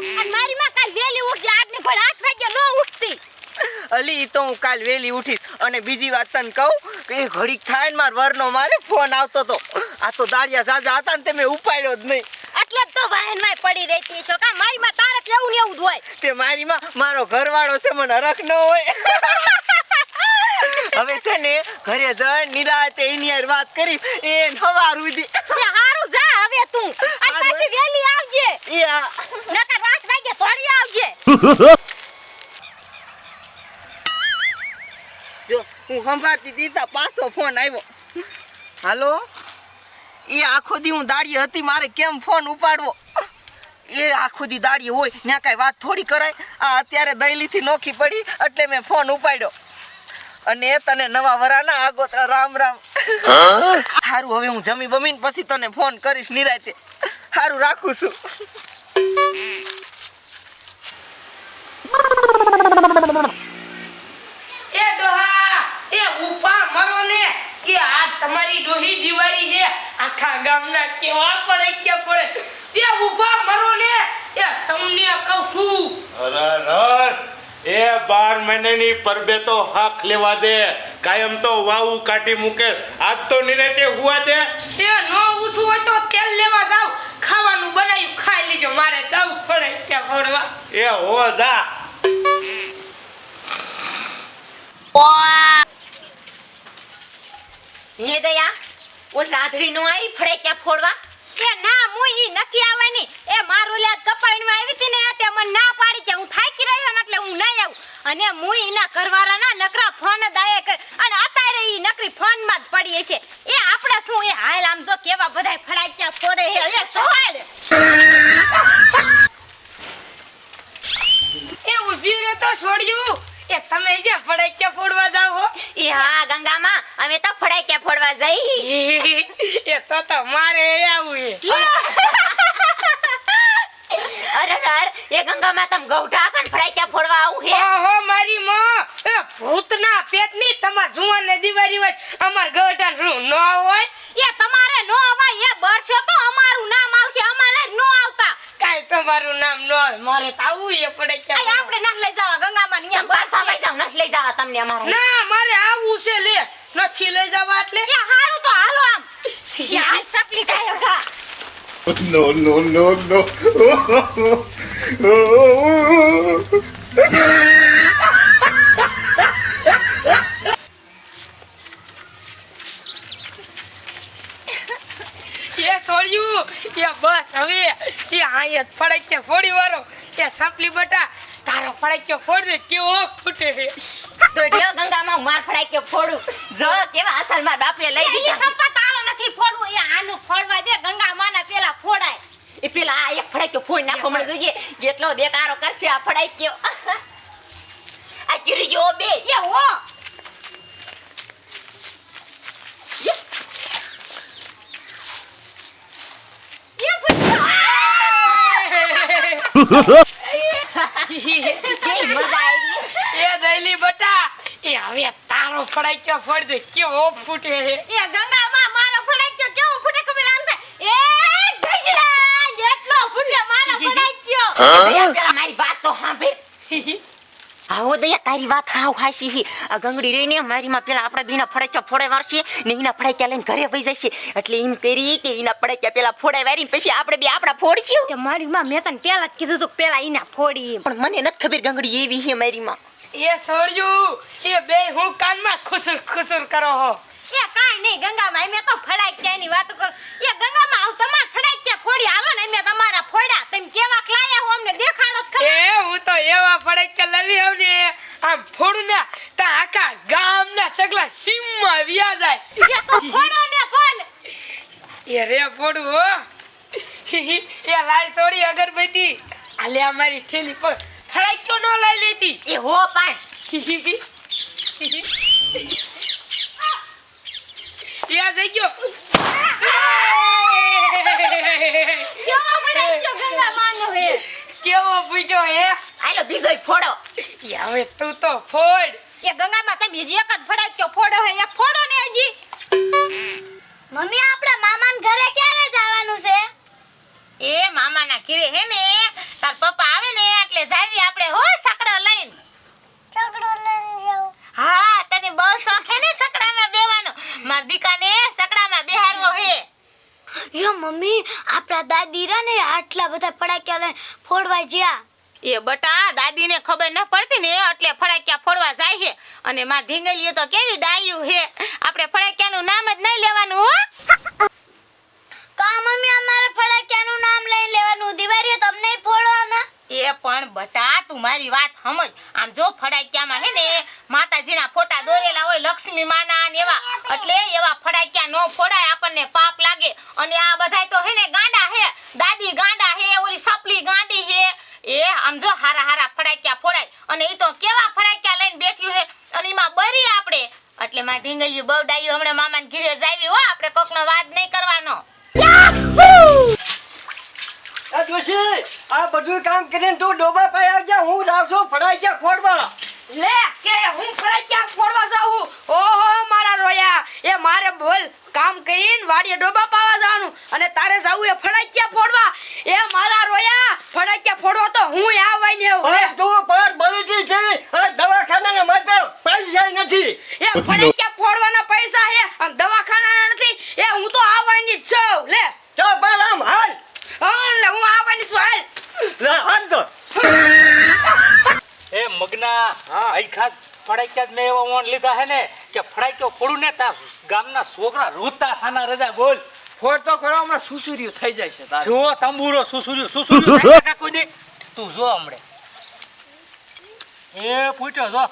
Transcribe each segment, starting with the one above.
અને મારી માં કાલ વેલી ઉઠજે આજની ઘોડ આઠ વાગે ન ઉઠતી. અલી તો હું કાલ વેલી ઉઠીશ. અને બીજી વાત તને કહું કે એ ઘડીક થાય ને માર વરનો મારે ફોન આવતો તો. આ તો દાડિયા સાજા હતા ને તે મેં ઉપાડ્યો જ નહીં. એટલે તો વાહનમાં પડી રહેતી છો કા મારી માં તારે કેવું ને એવું જ હોય? તે મારી માં મારો ઘરવાળો છે મને હરખ ન હોય. હવે છે ને ઘરે જઈ નિરાતે એની હારે વાત કરી એ હવાર ઉધી હારું જા હવે તું. અને. પાછી વેલી આવજે. યા નકર આઠ તોડી આવજે. જો, હું સંભાળતી દીધા પાછો ફોન આવ્યો. હાલો? એ આખો દી હું દાડી હતી, મારે કેમ ફોન ઉપાડવો? એ આખો દી દાડી હોય ને કાંઈ વાત થોડી કરાય. આ અત્યારે દહેલીથી નોખી પડી, એટલે મેં ફોન ઉપાડ્યો. અને તને નવા વરાના આગોતરા રામ રામ. સારું હવે હું જમી બમીને પછી તને ફોન કરીશ નિરાતે. સારું રાખું છું. એ ડોહા એ ઉપા મરો ને કે આ તમારી ડોહી દિવાળી છે આખા ગામના કેવા પડે કે પડે. એ ઉપા મરો ને એ તમને કહું છું. અરે અરે એ બાર મહિનાની પરબે તો હાક લેવા દે. કાયમ તો વાવું કાઢી મૂકે. આજ તો નિરેતે હુવા દે. એ નો ઉઠું હોય તો તેલ લેવા જાવ ખાવાનું બનાવ્યું ખાઈ લીજો મારે જવું ફોડવા એ હો જા. હે દયા ઓ લાદડી નો આવી ફળે ક્યાં ફોડવા? કે ના મુઈ ઈ નથી આવવાની. એ મારું લે કપાઈમાં આવી હતી ને તે મને ના પાડી કે હું થાકી રહ્યો ને એટલે હું નહીં આવું. અને મુઈ ઈના ઘરવાળાના નકરા ફોન દાયે કર અને અત્યારે ઈ નકરી ફોનમાં જ પડી છે એ આપણે શું એ હાલ આમ જો કેવા બધાય ફડાક્યા ફોડે હે એ સોડ એ ઊભી રહે તો છોડ્યું એ તમે જે પડે કે ફોડવા જાવ હો એ હા ગંગામાં અમે તો ફળાઈ ક્યાં ફોડવા જઈ એ તો તો મારે આવું હે અરે અરે એ ગંગામાં તમ ગૌઠા કન ફડાઈ ફોડવા આવું હે? ઓહો મારી માં. એ ભૂતના પેટની તમાર જુવાનને દિવારી હોય અમાર ગૌઠા શું ન હોય. એ તમારે નો અવાય એ બરસો તો અમારું નામ આવશે અમારે નો આવતા. કાઈ તમારું નામ ન હોય મારે તો આવું એ પડે કે આ આપણે ના લઈ જાવ ગંગામાં ને પાછા લઈ જાવ નથી લઈ જાવા તમને અમારે. ના મારે આવું છે લે. નથી લઈ જવા એટલે. એ હારું તો હાલો આમ. યાર સપલી કાયો નો નો નો નો. એ છોડ્યું એ બસ હવે એ ફોડી વાળો એ સાપલી બટા તારો ફડકે ફોડ દે કેવો ફૂટે. છે તો ગંગામાં માર ફળાઈ ફોડું જો કેવા અસલ માર બાપે લઈ દીધા. તારો નથી ફોડવું એ આનું ફોડવા દે ગંગા માના પેલા ફોડાય. એ પેલા આ એક ફળાઈ ક્યાં ફોડ નાખો મને જોઈએ. જેટલો દેકારો કરશે આ ફળાઈ ગયો આ જો બે. એ હો. એ દઈલી બટા. એ હવે તારો ફળાઈ કે ફળ દે કેવો ફૂટે એ ગંગા માં મારો ફોડાક્યો કેવો ફૂટે ખબર આમ થાય એ ગજલા એટલો ફૂટે મારો ફોડાક્યો દયા પેલા મારી વાત તો સાંભળ આવો દયા તારી વાત હાવ હાશી હી આ ગંગડી રહીને મારી માં પેલા આપણે બીના ફડક્યા ફોડે વારશે ને એના ફડક્યા લઈને ઘરે વહી જશે એટલે એમ કરી કે એના ફડક્યા પેલા ફોડે વારીને પછી આપણે બે આપણા ફોડશું કે મારી માં મેં તને પેલા જ કીધું તું પેલા ઈના ફોડી પણ મને નથી ખબર ગંગડી એવી છે મારી માં એ છોડ્યું એ બે હું કાનમાં ખુસુર ખુસુર કરો હો એ કાઈ નહીં ગંગામાં મેં તો ફડાક્યા ની વાત કરો એ ગંગામાં આવ તમાર ફડાક્યા ફોડી હાલો ને મેં તમારા ફોડ્યા તમે કેવા ક્લાયા હો અમને દેખાડો ખરા. એ હું તો એવા ફડાક્યા લાવી આવ ને. આમ ફોડું ને તા આખા ગામના સગલા સીમમાં વ્યા જાય. એ તો ફોડો ને ફોન એ રે ફોડું હો. એ લાઈ છોડી અગરબત્તી. આલે અમારી ઠેલી પર ફડાક્યો ન લઈ લેતી? એ હો પાણ યા જઈ ગયો? કેવો ફડાક્યો ગંગામાં હે કેવો પૂછ્યો હે? આલો બીજો ફોડો. હવે તું તો ફોડ. એ ગંગામાં તમે બીજી એક જ ફડાક્યો ફોડો હે એક ફોડો ને હજી. મમ્મી આપણા મામાના ઘરે ક્યારે જવાનું છે? એ મામાના ઘરે હે ને તાર પપ્પા આવે ને એટલે જાવી આપણે હો સકડો લઈને. હા તને બહુ શોખ હે ને સકડામાં બેવાનો. માર દીકાને યો મમ્મી આપણા દાદી ને આટલા બધા ફડાક્યા લઈને ફોડવા જ્યાં. એ બટા દાદીને ખબર ન પડતી ને એટલે ફડાક્યા ફોડવા જાય છે. અને માં ધીંગલીએ તો કેવી ડાયું છે. આપણે ફડાક્યાનું નામ જ નહીં લેવાનું હો. કા મમ્મી અમારે ફડાક્યાનું નામ લઈ લેવાનું? દિવાળીએ તમને ફોડવાના. એ પણ બટા તું મારી વાત સમજ. આમ જો ફડાક્યામાં હે ને માતાજીના ફોટા દોરેલા હોય લક્ષ્મી માના ને એવા. એટલે એવા ફડાક્યા નો ફોડાય આપણને પાપ લાગે. અને આ બધાય તો હે ને ગાંડા હે. દાદી ગાંડા હે ઓલી સપલી ગાંડી હે. એ આમ જો હારા હારા ફડાક્યા ફોડાય. અને એ તો કેવા ફડાક્યા લઈને બેઠ્યું હે. અને એમાં બરી આપણે. એટલે માં ઢીંગલિયું બહુ ડાયું હમણાં મામાને ઘીરે જાવી હો. આપણે કોકનો વાદ નહીં કરવાનો. આ ડોશી આ બધું કામ કરીને તું ડોબા પાઈ આવજે હું જાઉં ફડાઈ ગયા ફોડવા. લે કે હું ફડાક્યા ફોડવા જાઉં ઓહો મારા રોયા એ મારે બોલ કામ કરીને વાડીએ ડોબા પાવા જવાનું. અને તારે જાવું એ ફડાક્યા ફોડવા? એ મારા રોયા ફડાક્યા ફોડવા તો હું આવવાની હવે તું પર બળીથી છે આ દવાખાનાના માથે પૈસા નથી. એ ફડાક્યા ફોડવાના પૈસા હે? અને દવાખાના નથી એ હું તો આવવાની જ છું લે તો પર આમ હાલ હા લે હું આવવાની છું હાલ લે હાલ તો એ મગના આઈ ખાસ ફડાક્યા જ મેં એવા મોન લીધા હે ને કે ફડાક્યો પડું ને તા ગામના છોકરા રોતા સાના રજા બોલ. ફોડ તો કરો હમણાં સુસુર્યું થઈ જાય છે તારે. જો તંબુરો સુસુર્યું સુસુર્યું તું જો હમણે. એ પૂછ્યો જો.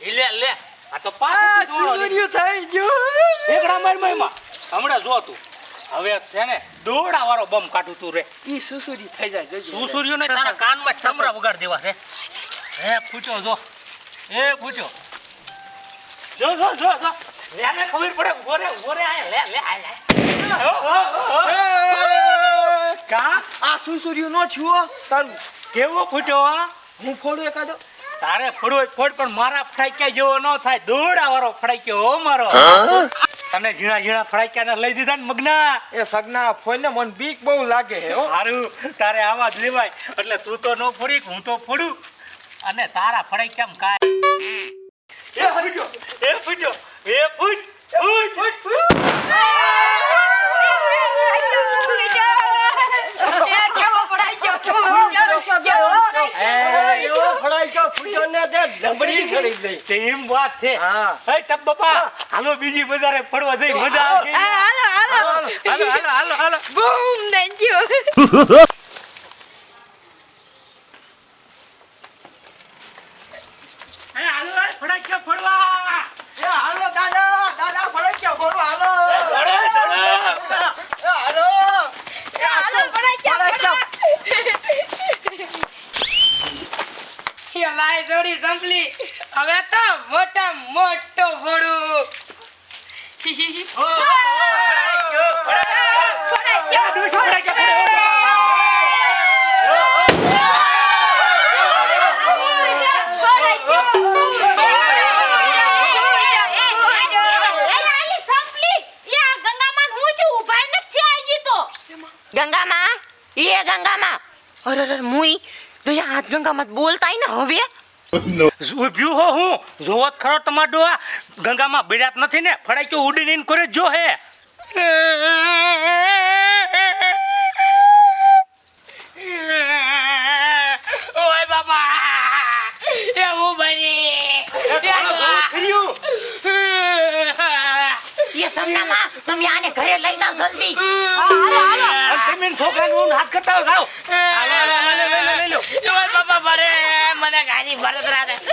એ લે લે. આ તો પાછું સુસુર્યું થઈ ગયું. એકડા માર મારમાં હમણાં જો તું. હવે છે ને દોડા વાળો બમ કાઢું તું રે. ઈ સુસુરી થઈ જાય સુસુરીઓ સુસુર્યું ને તારા કાનમાં ચમરા વગાડ દેવા છે. હે પૂછ્યો જો. એ પૂછ્યો જો જો જો જો. લેને ખબર પડે. ઊભો રે ઊભો રે આય લે લે લે. કા? આ સુસુર્યું નો છુઓ તારું કેવો ફૂટ્યો આ? હું ફોડું એકાદો? તારે ફોડવો ફોડ પણ મારા ફડાક્યા જેવો ન થાય. દોડા વાળો ફડાક્યો હો મારો. તને ઝીણા ઝીણા ફડાક્યા લઈ દીધા ને મગના. એ સગના ફોન ને મને બીક બહુ લાગે હે હો. સારું તારે આવા જ લેવાય. એટલે તું તો ન ફોડી હું તો ફોડું. અને તારા ફળે કેમ કાય? એ ફૂટ્યો એ ફૂટ્યો એ ફૂટ ફૂટ ફૂટ ફૂટ. બીજી બજારે ફરવા જઈ મજા આવશે હાલો હાલો હાલો હાલો હાલો હાલો બૂમ થેન્ક યુ હે હાલો હાલ, ફડાક્યા ફોડવા. એ હાલો દાદા દાદા ફડાક્યા ફોડવા ફોડો હાલો ફડે ચડે. એ હાલો. હાલો ફડાક્યા ફોડવા. એ લાય જોડી જંપલી હવે તો મોટા મોટો ફોડું. ઓ, ફડાક્યો, ફડાક્યો. ડૂસ ફડાક્યો, ફડાક્યો. ગંગામાં એ ગંગામાં અરે અરે મુઈ તો આ ગંગામાં બોલતા ને હવે. ઉભ્યું હો હું. જોવો ખરો તમારો ડોહા. ગંગામાં બિરાત નથી ને? ફડાક્યો ઉડીને ઈન કરે જો હે. ઓય બાબા એ હું બની. એ સમનામાં તમે આને ઘરે લઈ જાઓ જલ્દી. તમે ઈન છોકરાનું હાથ કરતા જાઓ. ગાડી ભરત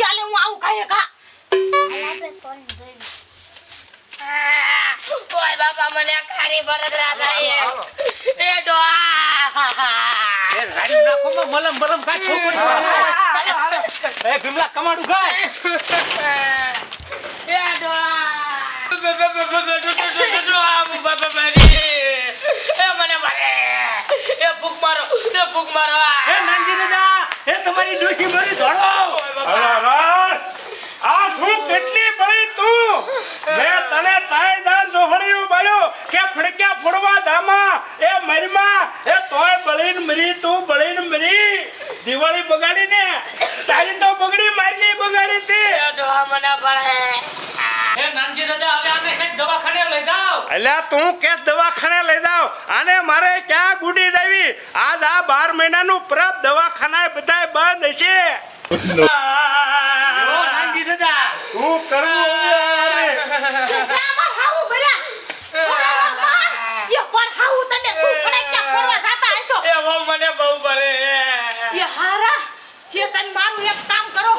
બોન ને રાખજે આલે હું આવું જોઈ આ ઓય બાપા મને ખારી બરદરા થાય એ. ડોહા એ રાડી નાખોમાં મલમ બલમ કાંઈ છોકરી એ ભીમલા કમાડું ગાય એ એ મને મારે. એ ભૂખ મારો તે ભૂખ મારો તમારી ડોશી મરી ધોળો. આ શું કેટલી પડી તું? મે તને તાય દાન જોહળિયું બાળ્યું કે ફડક્યા ફોડવા જામા. એ મરમા એ તોય બળીને મરી તું બળીને મરી. દિવાળી બગાડીને તારી તો બગડી મારી બગાડી હતી એ ડોહા મને પડે એ નાનજી દાદા હવે આને સાહેબ દવાખાને લઈ જાઓ. અલ્યા તું કે દવાખાને લઈ જાવ અને મારે ક્યાં ગુડી જવી? આજ આ બાર મહિનાનું પ્રાપ દવાખાના બધાય બંધ હશે. તું? કરવું હવે. શામાં હાવું ભલા એ પણ હાવું તને શું ફડાક્યા ફોડવા જાતા હશો એ બહુ મને બહુ પડે એ હારા એ તને મારું એક કામ કરો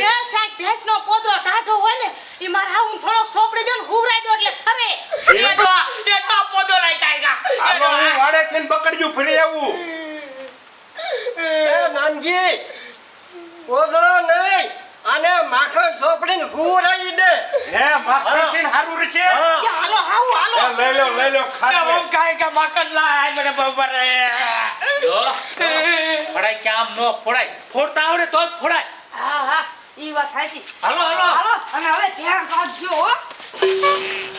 એ સાહેબ ભેંસનો પોદરો ટાઢો હોય ને એ મારા હાવું થોડો સોપડી દો ને હુવરાઈ દો એટલે એ ડોહા પોદો લઈ કાઢ્યા આનો હું ડોહા વાડેથી ને બકડ્યું ફરી આવું. એ નાનજી ઓગળો નહીં. અને માખણ ચોપડીને રહી દે. હે માખણથી ને હારું રહેશે? હા. એ હાલો હાવું હાલો. લઈ લો લઈ લો એ ખાટ બહુ કે માખણ લાય મને બહુ પડે. જો ફોડાય કે નો ફોડાય ફોડતા આવડે તો જ ફોડાય. હા હા ઈ વાત સાચી. હાલો હાલો. હાલો અને હવે ધ્યાન રાખજો હો.